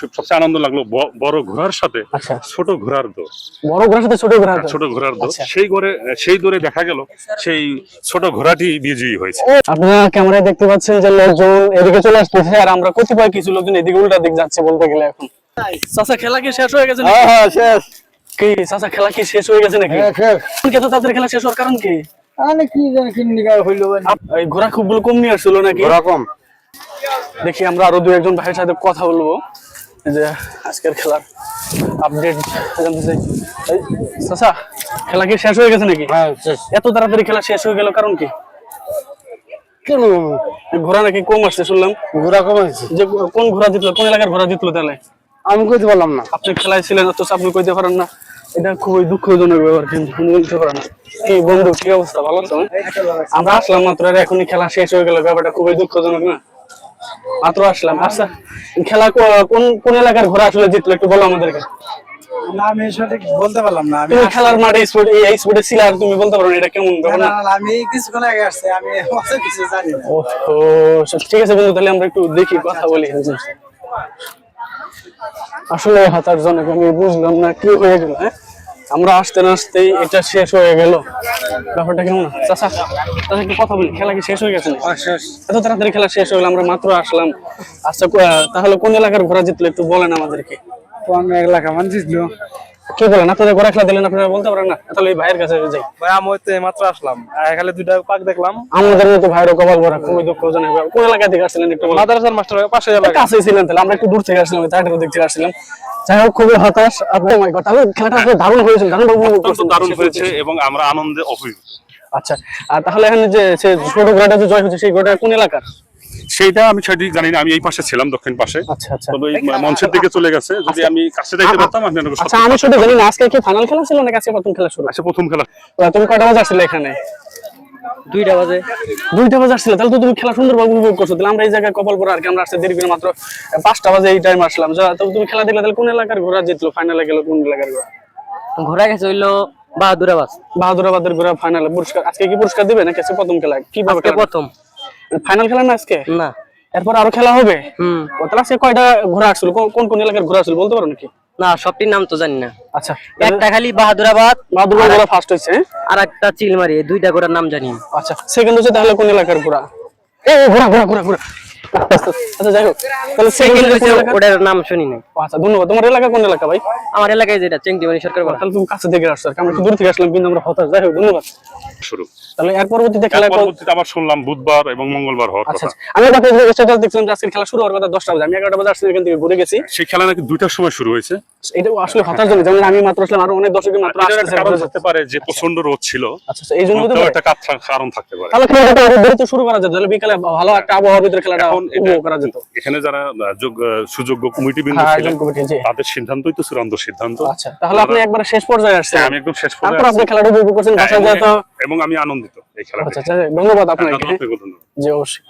সবচেয়ে আনন্দ লাগল বড় ঘোড়ার সাথে আচ্ছা। ছোট ঘোড়ার দৌড় বড় ঘোড়ার সাথে ছোট ঘোড়া ছোট ঘোড়ার দৌড় আচ্ছা। সেই ঘরে সেই দৌড়ে দেখা গেল সেই ছোট ঘোড়াটি বিজয়ী হয়েছে। আপনারা ক্যামেরায় দেখতে পাচ্ছেন যে লোকজন এদিকে চলে আসতেছে আর আমরা কতিপয় কিছু লোকজন এদিকে উল্টা দিক যাচ্ছে বলতে গেলে এখন। চাচা খেলা কি শেষ হয়ে গেছে হ্যাঁ হ্যাঁ শেষ। কি চাচা খেলা কি শেষ হয়ে গেছে নাকি? হ্যাঁ শেষ। কত তাদের খেলা শেষ হওয়ার কারণ কি? আরে কি জানি কি নিগা হইল এই ঘোড়া খুব কম নিয়ে আসছিল নাকি? ওরকম দেখি আমরা আরও দু একজন ভাইয়ের সাথে কথা বলব। যে আজকের খেলার আপডেট জানতে চাই। চাচা খেলা কি শেষ হয়ে গেছে নাকি? হ্যাঁ এত তাড়াতাড়ি খেলা শেষ হয়ে গেল কারণ কি? কেন? ঘোড়া নাকি কম আসছে শুনলাম। ঘোরা কমাইছে যে কোন ঘোড়া জিতলো কোন এলাকার ঘোড়া জিতলো তাহলে? আমি কইতে পারলাম না। আপনি খেলায় ছিলেন অথচ আপনি কইতে পারেন না। এটা খুবই দুঃখজনক ব্যাপার কিন্তু বলতে না। কি বন্ধু কি অবস্থা? ভালো আছো? আমরা আসলাম মাত্র আর এখনই খেলা শেষ হয়ে গেল ব্যাপারটা খুবই দুঃখজনক না? মাত্র আসলাম। আচ্ছা খেলা কোন কোন এলাকার ঘোড়া আসলে জিতলো একটু বলো আমাদেরকে? না আমি সঠিক বলতে পারলাম না। আমি খেলার মাঠে স্পোর্ট এই স্পোর্টে ছিলে আর তুমি বলতে পারো এটা কেমন? ব্যাপার না, আমি কিছুক্ষণ আগে আসছি আমি অত কিছু জানি না। ও ঠিক আছে বন্ধু তাহলে আমরা একটু দেখি কথা বলি। আসলে হতার জনক আমি বুঝলাম না কি হয়ে গেল হ্যাঁ? আমরা আসতে না আসতেই এটা শেষ হয়ে গেল। ব্যাপারটা কেমন? একটু কথা বলি। খেলা কি শেষ হয়ে গেছে নাকি? এত তাড়াতাড়ি খেলা শেষ হয়ে গেল আমরা মাত্র আসলাম। আচ্ছা তাহলে কোন এলাকার ঘোরা জিতলো একটু বলেন আমাদেরকে। কোন এলাকা? মান জিতলো। কি বলেন? আপনাদের ঘোড়া খেলা দিলেন আপনারা বলতে পারেন না? তাহলে এই ভাইয়ের কাছে যাই। ভাই আমি হইতে মাত্র আসলাম। এখানে দুইটা পাক দেখলাম। আমাদের মতো ভাইয়েরও কপাল ভরা খুবই দুঃখজনক। কোন এলাকা থেকে আসছিলেন একটু মাদ্রাসার মাস্টার পাশে এলাকা। কাছে ছিলেন তাহলে আমরা একটু দূর থেকে আসলাম তাড়াতাড়ি দিক থেকে আসছিলাম। যাই হোক খুবই হতাশ। আপনি মাই গড তাহলে খেলাটা আসলে দারুণ হয়েছিল দারুণ অত্যন্ত দারুণ হয়েছে এবং আমরা আনন্দে অভিভূত। আচ্ছা আর তাহলে এখানে যে সে ছোট ঘোড়াটা যে জয় হচ্ছে সেই ঘোড়াটা কোন এলাকার? সেইটা আমি সেটি জানি না আমি এই পাশে ছিলাম দক্ষিণ পাশে। আচ্ছা আচ্ছা। তবে মঞ্চের দিকে চলে গেছে যদি আমি কাছে দেখতে পারতাম আমি আচ্ছা আমি শুধু জানি না আজকে কি ফাইনাল খেলা ছিল নাকি আজকে প্রথম খেলা শুরু? আচ্ছা প্রথম খেলা। তুমি কয়টা বাজে আসছিলে এখানে? দুইটা বাজে। দুইটা বাজে আসছিলে তাহলে তো তুমি খেলা সুন্দরভাবে উপভোগ করছ তাহলে আমরা এই জায়গায় কপাল পরে আর কি আমরা আসতে দেরি করে মাত্র পাঁচটা বাজে এই টাইম আসলাম। যা তো তুমি খেলা দেখলে তাহলে কোন এলাকার ঘোড়া জিতলো? ফাইনালে গেল কোন এলাকার ঘোড়া? ঘোরা গেছে হইল বাহাদুরাবাদ। বাহাদুরাবাদের ঘোড়া ফাইনালে পুরস্কার আজকে কি পুরস্কার দিবে নাকি আজকে প্রথম খেলা? কীভাবে প্রথম। ফাইনাল খেলা না আজকে? না। এরপর আরও খেলা হবে? হুম। তাহলে আজকে কয়টা ঘোড়া আসছিল কোন- কোন কোন এলাকার ঘোড়া আসছিল বলতে পারো নাকি? না সবটির নাম তো জানি না। আচ্ছা। একটা খালি বাহাদুরাবাদ বাহাদুর ঘোড়া ফার্স্ট হয়েছে? আর একটা চিলমারি দুইটা ঘোড়ার নাম জানি আচ্ছা সেকেন্ড হচ্ছে তাহলে কোন এলাকার ঘোড়া এই, ঘোড়া ঘোড়া ঘোড়া ঘোড়া আচ্ছা যাই হোক। তাহলে সেকেন্ড সেকেন্ড হচ্ছে হচ্ছে ওটার নাম শুনি নাই। আচ্ছা ধন্যবাদ। তোমার এলাকা কোন এলাকা ভাই? আমার এলাকায় যেটা চেংটিমারি সরকার বলা। তাহলে তুমি কাছে থেকে আসছো আমরা একটু দূর থেকে আসলাম কিন্তু আমরা হতাশ। যাই হোক ধন্যবাদ। শুরু। তাহলে এর পরবর্তীতে খেলা পরবর্তীতে আবার শুনলাম বুধবার এবং মঙ্গলবার হওয়ার আচ্ছা কথা। আচ্ছা। আমি দেখছিলাম যে খেলা শুরু হওয়ার কথা বাজে। আমি এগারোটা বাজে আসছি এখান থেকে ঘুরে গেছি। সেই খেলা নাকি দুইটার সময় শুরু হয়েছে? এটা আসলে হতাশ জন্য যেমন আমি মাত্র আসলাম আরও অনেক দর্শক মাত্র থাকতে পারে যে প্রচণ্ড রোদ ছিল। আচ্ছা এই জন্য তো একটা কারণ থাকতে পারে। তাহলে খেলাটা আরও দ্রুত শুরু করা যেত তাহলে বিকালে ভালো একটা আবহাওয়ার ভিতরে খেলাটা উপভোগ করা যেত। এখানে যারা সুযোগ্য কমিটি বিন্দু হ্যাঁ ছিলেন তাদের সিদ্ধান্তই তো চূড়ান্ত সিদ্ধান্ত। আচ্ছা তাহলে আপনি একবার শেষ পর্যায়ে আসছেন। হ্যাঁ, আমি একদম শেষ পর্যায়ে তারপর আপনি খেলাটা উপভোগ করছেন হ্যাঁ, বাসায় এবং- এবং আমি আনন্দিত এই খেলা আচ্ছা আচ্ছা ধন্যবাদ আপনাকে। হ্যাঁ। জি অবশ্যই।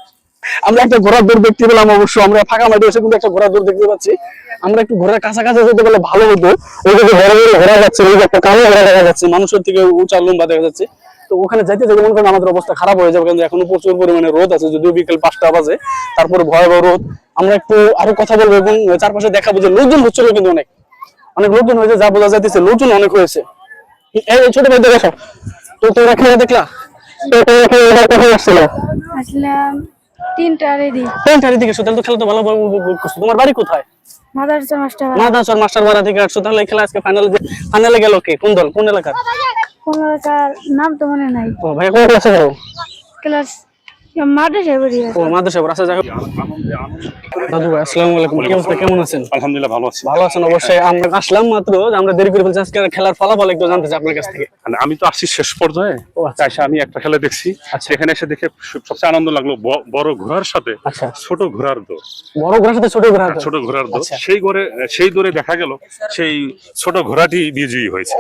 আমরা একটা ঘোড়ার দৌড় দেখতে পেলাম অবশ্য, আমরা ফাঁকা মাঠে এসে কিন্তু একটা ঘোড়ার দৌড় দেখতে পাচ্ছি। আমরা একটু ঘোড়ার কাছাকাছি যেতে পারলে ভালো হতো। ওই যে ঘোড়া ঘোড়া যাচ্ছে, ওই একটা কালো ঘোড়া দেখা যাচ্ছে, মানুষের থেকে উঁচা লম্বা দেখা যাচ্ছে। তো ওখানে যাইতে যাবে মনে করেন আমাদের অবস্থা খারাপ হয়ে যাবে কিন্তু এখনও প্রচুর পরিমাণে রোদ আছে, যদিও বিকেল পাঁচটা বাজে, তারপরে ভয়াবহ রোদ। আমরা একটু আরও কথা বলব এবং চারপাশে দেখাবো যে লোকজন হচ্ছিল কিন্তু অনেক। অনেক লোকজন হয়েছে, যা বোঝা যাইতেছে লোকজন অনেক হয়েছে। এই ছোট ভাই দেখো। তো তোমরা খেলা দেখলা? তো তোমরা খেলা কখন আসছিল দি তিনটা দিকে তাহলে তো খেলা তো ভালো করছ। তোমার বাড়ি কোথায়? মাদারসা মাস্টার মাদাসর মাস্টার বাড়া থেকে আসছো তাহলে খেলা আজকে ফাইনালে ফাইনালে গেল কে? কোন দল? কোন এলাকার? কোন এলাকার নাম তো মনে নাই। ও ভাই কোন ক্লাসে ও আচ্ছা যাই দাদু ভাই আসসালামু আলাইকুম। কি অবস্থা? কেমন আছেন? আলহামদুলিল্লাহ ভালো আছি। ভালো আছেন অবশ্যই। আমরা আসলাম মাত্র আমরা দেরি করে ফেলছি। আজকে খেলার ফলাফল একটু জানতে চাই আপনার কাছ থেকে। মানে আমি তো আসছি শেষ পর্যায়ে। ও আচ্ছা। আমি একটা খেলা দেখছি। আচ্ছা। এখানে এসে দেখে সব- সবচেয়ে আনন্দ লাগল বড় ঘোড়ার সাথে আচ্ছা। ছোট ঘোড়ার দৌড়। বড় ঘোড়ার সাথে ছোট ঘোড়া ছোট ঘোড়ার দৌড়। আচ্ছা। সেই ঘরে সেই দৌড়ে দেখা গেল সেই ছোট ঘোড়াটি বিজয়ী হয়েছে।